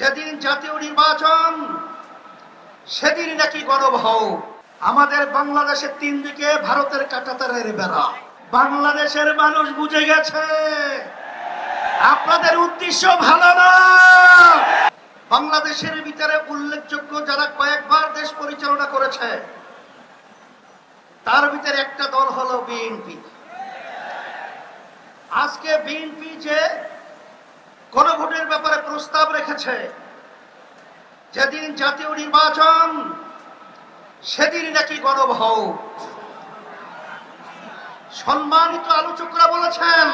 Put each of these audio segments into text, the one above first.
যেদিন জাতীয় নির্বাচন, সেদিন নাকি গণভাও আমাদের বাংলাদেশের তিন দিকে ভারতের কাটাতারের বেড়া। বাংলাদেশের মানুষ বুঝে গেছে, আপনাদের উদ্দেশ্য ভালো না। বাংলাদেশের ভিতরে উল্লেখযোগ্য যারা কয়েকবার দেশ পরিচালনা করেছে, তার ভিতরে একটা দল হলো বিএনপি। আজকে বিএনপি যে গণভোটের ব্যাপারে প্রস্তাব রেখেছে। যেদিন জাতীয় নির্বাচন, সেদিন নাকি গণভাও সম্মানিত আলোচকরা বলেছেন,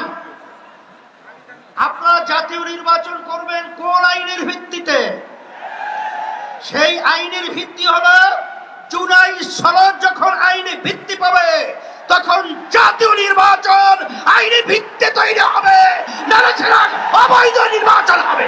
আপনারা জাতীয় নির্বাচন করবেন কোন আইনের ভিত্তিতে? সেই আইনের ভিত্তি হলো, জুলাই সনদ যখন আইনে ভিত্তি পাবে, তখন জাতীয় নির্বাচন আইনি ভিত্তি তৈরি হবে নাহলে সেটা অবৈধ নির্বাচন হবে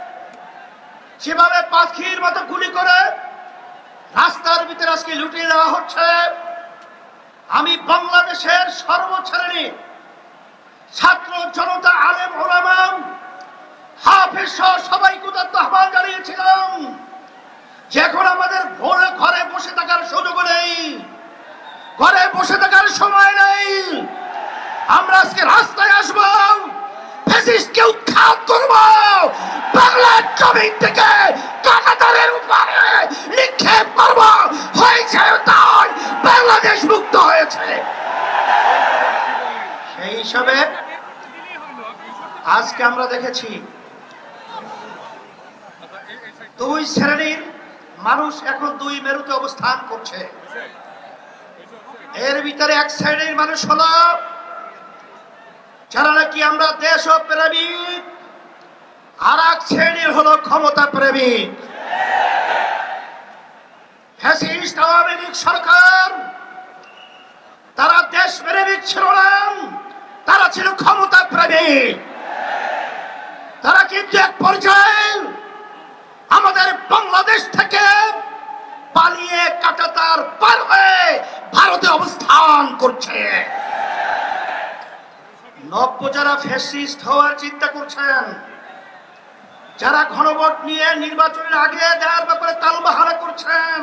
যেভাবে পাখির মতো গুলি করে রাস্তার ভিতরে আজকে লুটিয়ে দেওয়া হচ্ছে, আমি বাংলাদেশের সর্বশ্রেণী ছাত্র জনতা আলেম ওলামাম হাফেজ সহ সবাইকে উদাত্ত আহ্বান জানিয়েছিলাম যে এখন আমাদের ভোরে ঘরে বসে থাকার সুযোগ নেই, ঘরে বসে থাকার সময় নেই। আমরা আজকে রাস্তায় আসব। ফ্যাসিস্টকে উৎখাত করব! বাংলার জমিন থেকে কাটাতারের উপরে নিক্ষেপ করব! হয়েছে তাই বাংলাদেশ মুক্ত হয়েছে। সেই হিসাবে আজকে আমরা দেখেছি দুই শ্রেণির মানুষ এখন দুই মেরুতে অবস্থান করছে। এর ভিতরে এক শ্রেণির মানুষ হলো নাকি আমরা দেশ প্রেমিক? আর এক শ্রেণির হলো ক্ষমতা প্রেমিক। ফ্যাসিস্ট, আওয়ামী লীগ সরকার, তারা দেশ প্রেমিক ছিল না, তারা ছিল ক্ষমতা প্রেমিক। তারা কিন্তু এক পর্যায়ে আমাদের বাংলাদেশ থেকে পালিয়ে কাটাতার পার হয়ে ভারতে অবস্থান করছে নব্য যারা ফ্যাসিস্ট হওয়ার চিন্তা করছেন। যারা ঘনভোট নিয়ে নির্বাচনের আগে দেওয়ার ব্যাপারে তালবাহারা করছেন,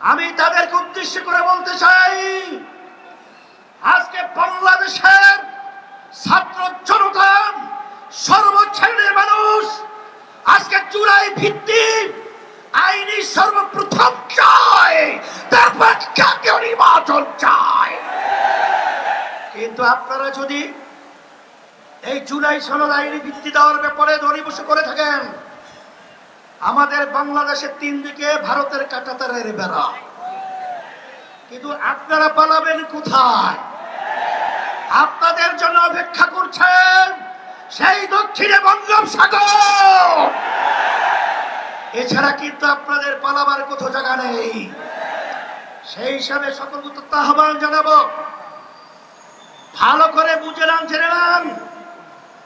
আমি তাদেরকে উদ্দেশ্য করে বলতে চাই, আজকে বাংলাদেশের ছাত্র জনতা সর্বশ্রেণীর মানুষ আজকে চূড়াই ভিত্তি আইনি সর্বপ্রথম চায়, তারপর জাতীয় নির্বাচন চায়। কিন্তু আপনারা যদি এই জুলাই সনদ আইনি ভিত্তি দেওয়ার ব্যাপারে দরিবসে করে থাকেন। আমাদের বাংলাদেশের তিন দিকে ভারতের কাটাতারের বেড়া। কিন্তু আপনারা পালাবেন কোথায়? আপনাদের জন্য অপেক্ষা করছেন সেই দক্ষিণে বঙ্গোপসাগর এছাড়া কিন্তু আপনাদের পালাবার কোথাও জায়গা নেই। সেই হিসাবে সকল উত্তর আহ্বান জানাব। ভালো করে বুঝে জেনে নেন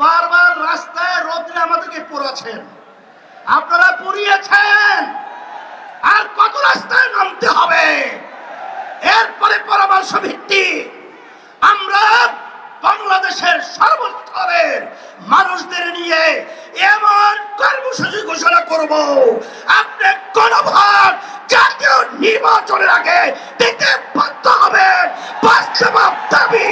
বারবার রাস্তায় রোদ্রে আমাদেরকে পড়াছেন আপনারা পুড়িয়েছেন। আর কত রাস্তায় নামতে হবে? এরপরে পরামর্শ ভিত্তি আমরা বাংলাদেশের সর্বস্তরের মানুষদের নিয়ে এমন কর্মসূচি ঘোষণা করব। আপনি কোন ভোট জাতীয় নির্বাচনের আগে দিতে বাধ্য হবেন। বাস্তব দাবি